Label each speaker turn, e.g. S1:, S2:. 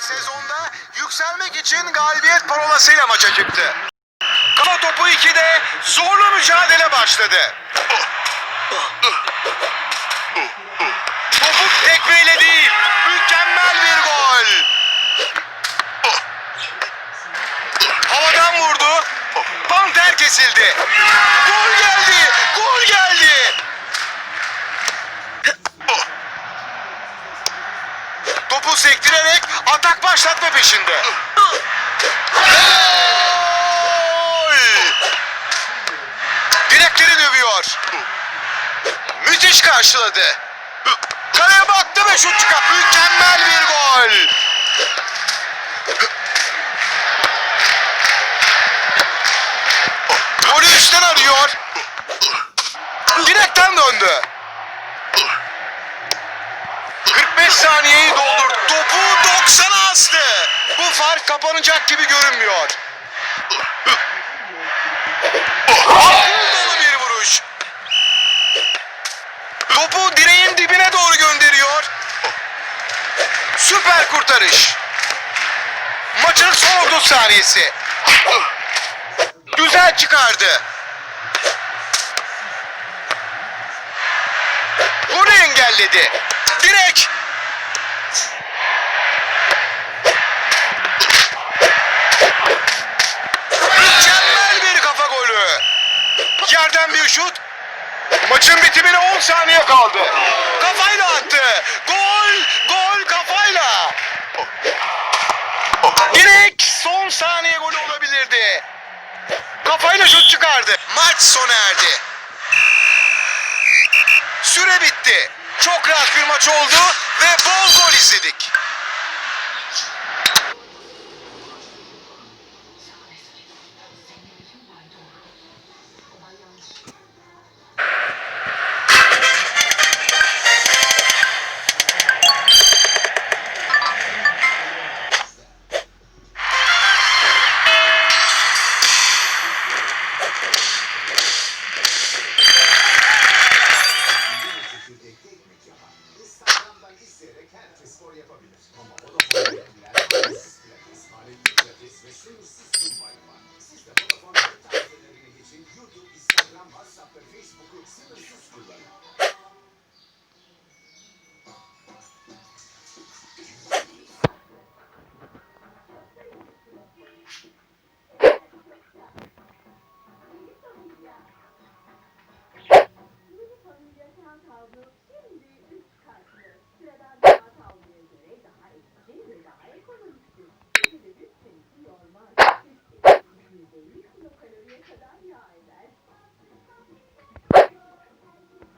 S1: sezonda yükselmek için galibiyet parolasıyla maça çıktı. Kafa topu 2'de zorlu mücadele başladı. Topu tekmeyle değil, mükemmel bir gol. Havadan vurdu, panter kesildi. Gol geldi, gol geldi. Topu atak başlatma peşinde. Direkleri dövüyor. Müthiş karşıladı. Kaleye baktı ve şut çıkarttı. Mükemmel bir gol. Golü üstten arıyor. Direkten döndü. 45 saniyeyi doldur. Topu 90'a astı. Fark kapanacak gibi görünmüyor. Akıl bir vuruş. Topu direğin dibine doğru gönderiyor. Süper kurtarış. Maçın son 30 saniyesi. Güzel çıkardı. Golü engelledi. Direk. Mükemmel bir kafa golü. Yerden bir şut. Maçın bitimine 10 saniye kaldı. Kafayla attı. Gol, gol kafayla. Direkt son saniye golü olabilirdi. Kafayla şut çıkardı. Maç sona erdi. Süre bitti. Çok rahat bir maç oldu ve bol gol izledik.
S2: Spor yapabilir. Ama Vodafone'dakiler pilates, aletli pilates ve sınırsız zumbayla var. Siz de Vodafone'un tavsiyelerine geçin. YouTube, Instagram, WhatsApp ve Facebook'u sınırsız